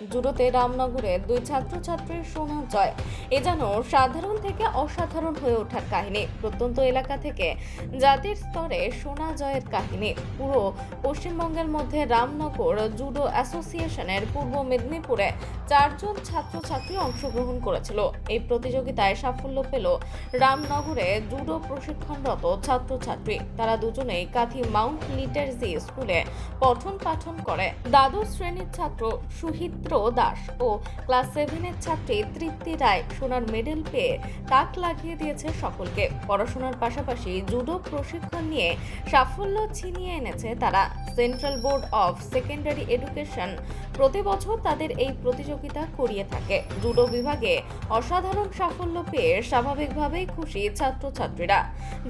জুডোতে রামনগরের দুই ছাত্রছাত্রীর সোনা জয় এ যেন সাধারণ থেকে অসাধারণ হয়ে ওঠার কাহিনী। প্রত্যন্ত এলাকা থেকে জাতির স্তরে সোনা জয়ের কাহিনী। পুরো পশ্চিমবঙ্গের মধ্যে রামনগর জুডো অ্যাসোসিয়েশনের পূর্ব মেদিনীপুরে চারজন ছাত্রছাত্রী অংশগ্রহণ করেছিল। এই প্রতিযোগিতায় সাফল্য পেল রামনগরে জুডো প্রশিক্ষণরত ছাত্রছাত্রী। তারা দুজনেই কাথি মাউন্ট লিটারজি স্কুলে পঠন পাঠন করে। দ্বাদশ শ্রেণির ছাত্র সুহিত্র দাস ও ক্লাস সেভেনের ছাত্রী তৃপ্তি রায় সোনার মেডেল পেয়ে তাক লাগিয়ে দিয়েছে সকলকে। পড়াশোনার পাশাপাশি জুডো প্রশিক্ষণ নিয়ে সাফল্য ছিনিয়ে এনেছে তারা। Central board of secondary education প্রতি বছর তাদের এই প্রতিযোগিতা করিয়ে থাকে। জুডো বিভাগে অসাধারণ সাফল্য পেয়ে স্বাভাবিকভাবেই খুশি ছাত্রছাত্রীরা।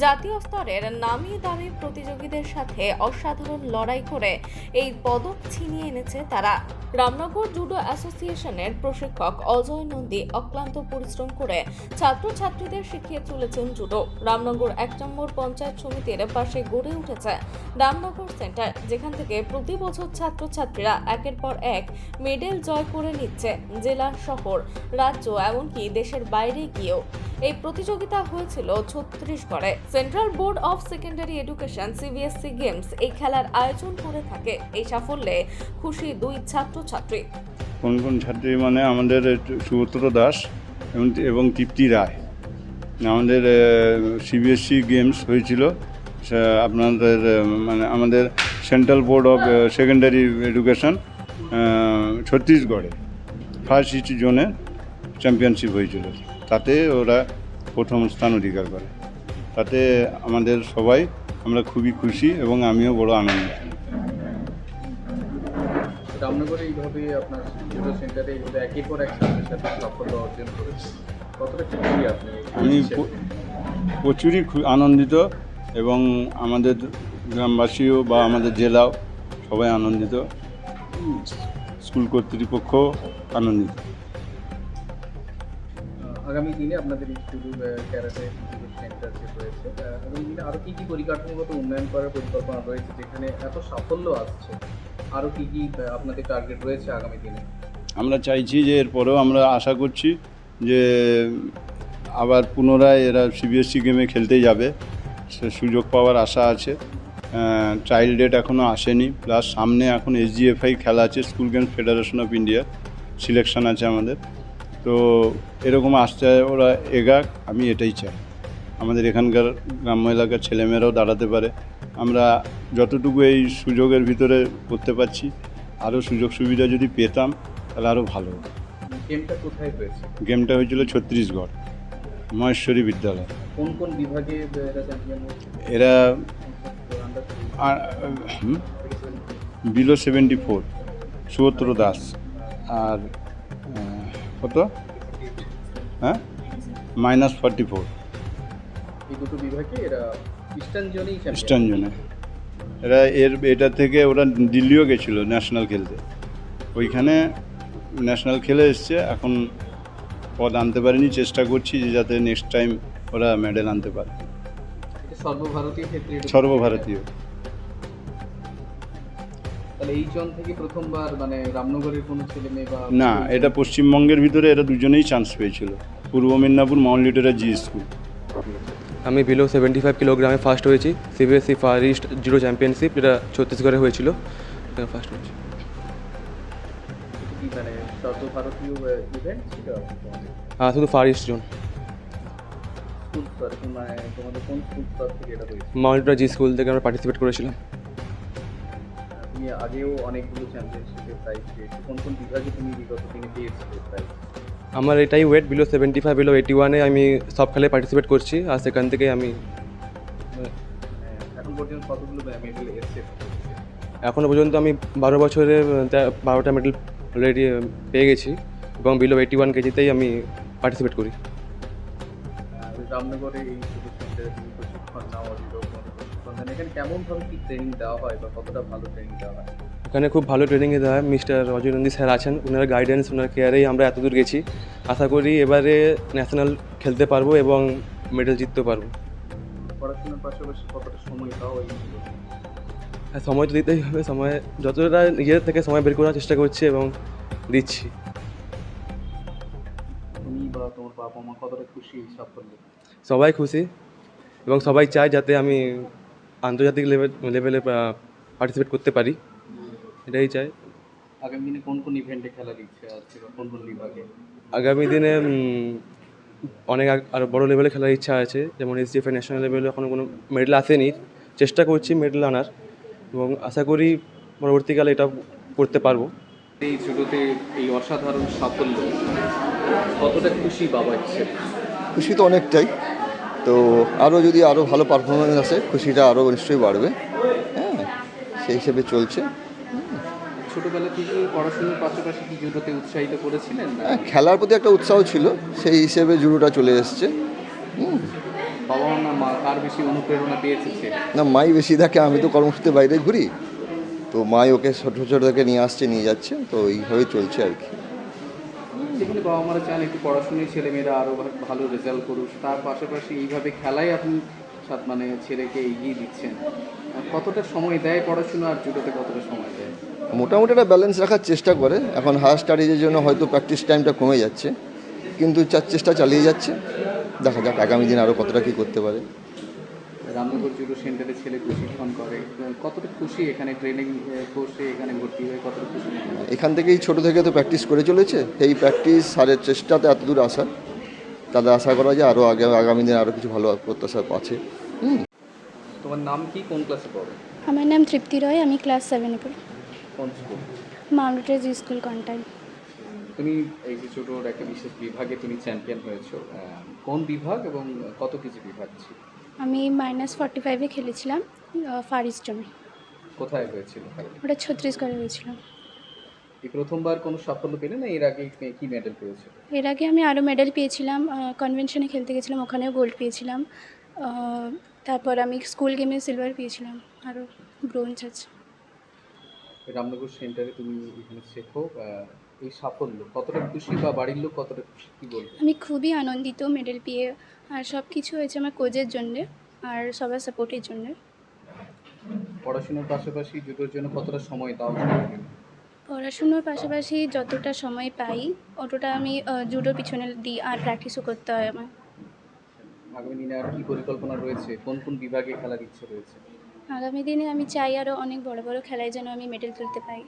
জাতীয় স্তরের নামি দামি প্রতিযোগীদের সাথে অসাধারণ লড়াই করে এই পদক ছিনিয়ে এনেছে তারা। রামনগর জুডো অ্যাসোসিয়েশনের প্রশিক্ষক অজয় নন্দী অক্লান্ত পরিশ্রম করে ছাত্রছাত্রীদের শিখিয়ে চলেছেন জুডো। রামনগর এক নম্বর পঞ্চায়েত সমিতির পাশে গড়ে উঠেছে রামনগর সেন্টার, যেখান থেকে প্রতি বছর ছাত্রছাত্রীরা একের পর এক মেডেল জয় করে নিচ্ছে জেলা, শহর, রাজ্য, এমনকি দেশের বাইরে গিয়েও। এই প্রতিযোগিতা হয়েছিল ছত্তিশগড়ে। Central board of secondary education CBSE games এই খেলার আয়োজন করে থাকে। এই সাফল্যে খুশি দুই ছাত্রছাত্রী। কোন কোন ছাত্রী মানে আমাদের সুব্রত দাস এবং তৃপ্তি রায়। আমাদের সিবিএসসি গেমস হয়েছিল। আপনাদের মানে আমাদের central board of secondary education ছত্তিশগড়ে ফার্স্ট ইস্ট জোনে চ্যাম্পিয়নশিপ হয়েছিল। তাতে ওরা প্রথম স্থান অধিকার করে। তাতে আমাদের সবাই আমরা খুবই খুশি এবং আমিও বড় আনন্দিত। রামনগরে এইভাবে আপনার জুডো সেন্টারে এইভাবে একের পর এক ছাত্রের সাথে সাফল্য অর্জন করেছে কতটা খুশি আপনি আমি প্রচুরই আনন্দিত এবং আমাদের গ্রামবাসীও বা আমাদের জেলাও সবাই আনন্দিত। স্কুল কর্তৃপক্ষ আনন্দিত। আগামী দিনে আপনাদের জুডো ক্যারাটে সেন্টার যে রয়েছে আগামী দিনে আরও কী কী পরিকাঠামোগত উন্নয়ন করার পরিকল্পনা রয়েছে যেখানে এত সাফল্য আসছে? আরও কী কী আপনাদের টার্গেট রয়েছে আগামী দিনে? আমরা চাইছি যে এরপরেও আমরা আশা করছি যে আবার পুনরায় এরা সিবিএসসি গেমে খেলতে যাবে। সে সুযোগ পাওয়ার আশা আছে। চাইল্ড ডেট এখনও আসেনি। প্লাস সামনে এখন এসজিএফআই খেলা আছে school games federation of India selection আছে আমাদের। তো এরকম আসতে ওরা এগাক, আমি এটাই চাই। আমাদের এখানকার গ্রাম্য এলাকার ছেলেমেয়েরাও দাঁড়াতে পারে। আমরা যতটুকু এই সুযোগের ভিতরে করতে পারছি আরও সুযোগ সুবিধা যদি পেতাম তাহলে আরও ভালো হতো। গেমটা কোথায় হয়েছে? গেমটা হয়েছিল ছত্তিশগড় মহেশ্বরী বিদ্যালয়। কোন কোন বিভাগে এরা below seventy four Subhadra Das. আর কত? হ্যাঁ? Minus forty four. এই দুটো বিভাগে এরা ইস্টার্ন জোনেই ইস্টার্ন জোনে। এরা এর এটা থেকে ওরা দিল্লিও গেছিল ন্যাশনাল খেলতে। ওইখানে ন্যাশনাল খেলে এসছে এখন পদ আনতে পারেনি চেষ্টা করছি যে যাতে নেক্সট টাইম ওরা মেডেল আনতে পারে। সর্বভারতীয় মানে না এটা পশ্চিমবঙ্গের ভিতরে এরা দুজনেই চান্স পেয়েছিল। Purba Medinipur Mount Litera Zee School আমি বিলো সেভেন্টি ফাইভ কিলোগ্রামে ফার্স্ট হয়েছি CBSE far east zero championship যেটা ছত্তিশগড়ে হয়েছিল। ফার্স্ট হয়েছি। মানে হ্যাঁ শুধু ফার ইস্ট জোন এটা জি স্কুল থেকে আমরা পার্টিসিপেট করেছিলাম। আগেও অনেকগুলো চ্যাম্পিয়নশিপে প্রাইজ পেয়েছ কোন কোন বিভাগে তুমি বিগত দিনে পেয়েছিলে প্রাইজ আমার এটাই weight below seventy five below eighty ওয়ানে আমি সব খেলায় পার্টিসিপেট করছি। আর সেখান থেকে আমি এসছে? এখনও পর্যন্ত আমি বারো বছরে বারোটা মেডেল অলরেডি পেয়ে গেছি এবং বিলো এইটি ওয়ান কেজিতেই আমি পার্টিসিপেট করি। রামনগরে এই প্রশিক্ষণ এখানে কেমনভাবে কি ট্রেনিং দেওয়া হয় বা কতটা ভালো ট্রেনিং দেওয়া হয়? এখানে খুব ভালো ট্রেনিং দেওয়া হয় মিস্টার অজয় নন্দী স্যার আছেন। ওনার গাইডেন্স ওনার কেয়ারেই আমরা এতদূর গেছি। আশা করি এবারে ন্যাশনাল খেলতে পারব এবং মেডেল জিততে পারব। পড়াশোনার পাশাপাশি কতটা সময় হ্যাঁ সময় তো দিতেই হবে। সময় যতটা নিজের থেকে সময় বের করার চেষ্টা করছি এবং দিচ্ছি। তুমি বা তোমার বাবা মা কতটা খুশি সাফল্যে? সবাই খুশি এবং সবাই চায় যাতে আমি আন্তর্জাতিক লেভেল লেভেলে পার্টিসিপেট করতে পারি। এটাই চাই। আগামী দিনে কোন কোন ইভেন্টে খেলার ইচ্ছে আছে বা কোন কোন বিভাগে? আগামী দিনে অনেক আরও বড় লেভেলে খেলার ইচ্ছা আছে। যেমন এসডিএফ ন্যাশনাল লেভেলে এখনও কোনো মেডেল আসেনি। চেষ্টা করছি মেডেল আনার এবং আশা করি পরবর্তীকালে এটা করতে পারব। এই জুডোতে এই অসাধারণ সাফল্য কতটা খুশি বাবা হিসেবে খুশি তো অনেকটাই। তো আরও যদি আরও ভালো পারফরমেন্স আসে খুশিটা আরও নিশ্চয়ই বাড়বে। হ্যাঁ সেই হিসেবে চলছে। ছোটবেলা থেকে পড়াশোনার পাশাপাশি কি জুডোতে উৎসাহিত করেছিলেন? না হ্যাঁ খেলার প্রতি একটা উৎসাহ ছিল সেই হিসেবে জুডোটা চলে এসছে। বাবা না মা কার বেশি অনুপ্রেরণা পেয়েছে না মাই বেশি থাকে আমি তো কর্মসূত্রে বাইরে ঘুরি। তো মাই ওকে ছোটো ছোটো থেকে নিয়ে আসছে নিয়ে যাচ্ছে তো এইভাবে চলছে আর কি। যেখানে বাবা মারা চান একটু পড়াশোনায় ছেলেমেয়েরা আরও ভালো রেজাল্ট করুক তার পাশাপাশি এইভাবে খেলায় আপনি সাথ মানে ছেলেকে এগিয়ে দিচ্ছেন। কতটা সময় দেয় পড়াশোনা আর জুডোতে কতটা সময় দেয়? মোটামুটি একটা ব্যালেন্স রাখার চেষ্টা করে। এখন হায়ার স্টাডিজের জন্য হয়তো প্র্যাকটিস টাইমটা কমে যাচ্ছে। কিন্তু চার চেষ্টা চালিয়ে যাচ্ছে। দেখা যাক আগামী দিন আরও কতটা কী করতে পারে। রামনগর জুডো সেন্টারে ছেলে প্রশিক্ষণ করে। কতটা খুশি এখানে ট্রেনিং কোর্সে এখানে ভর্তি হয়ে কতটা খুশি? এখান থেকেই ছোট থেকে তো প্র্যাকটিস করে চলেছে। এই প্র্যাকটিস সারের চেষ্টাতে এত দূর আসা তাদের আশা করা যায় আরও আগে আগামী দিনে আরও কিছু ভালো প্রত্যাশা আছে। হুম। তোমার নাম কি? কোন ক্লাসে পড়ো? আমার নাম তৃপ্তি রয় আমি ক্লাস সেভেনে পড়ি। কোন স্কুল? মাউন্টেজ স্কুল কন্টাইন। তুমি এই যে ছোটোর একটা বিশেষ বিভাগে তুমি চ্যাম্পিয়ন হয়েছো কোন বিভাগ এবং কত কেজি বিভাগ ছিল? আমি মাইনাস ফর্টি ফাইভে খেলেছিলাম ফার ইস্টমে কোথায় হয়েছিল? ওটা ছত্রিশগড়ে হয়েছিল। এই প্রথমবার কোনো সাফল্য পেলে না এর আগে কি মেডেল পেয়েছিল? এর আগে আমি আরও মেডেল পেয়েছিলাম কনভেনশনে খেলতে গেছিলাম ওখানেও গোল্ড পেয়েছিলাম তারপর আমি স্কুল গেমে সিলভার পেয়েছিলাম আরও ব্রোঞ্জ আছে। রামনগর সেন্টারে তুমি এখানে শেখো এই সাফল্য কতটা খুশি বা বাড়ির লোক কতটা খুশি কি বলব? আমি খুবই আনন্দিত মেডেল পেয়ে আর সব কিছু হয়েছে আমার কোচের জন্যে আর সবার সাপোর্টের জন্যে। পড়াশোনার পাশাপাশি জুটোর জন্য কতটা সময় দাও? পড়াশুনোর পাশাপাশি যতটা সময় পাই অতটা আমি জুডো পিছনে দিই আর প্র্যাকটিসও করতে হয় আমার। আগামী দিনে আর কি পরিকল্পনা রয়েছে? কোন কোন বিভাগে খেলার ইচ্ছে রয়েছে? আগামী দিনে আমি চাই আরও অনেক বড় বড় খেলায় যেন আমি মেডেল তুলতে পাই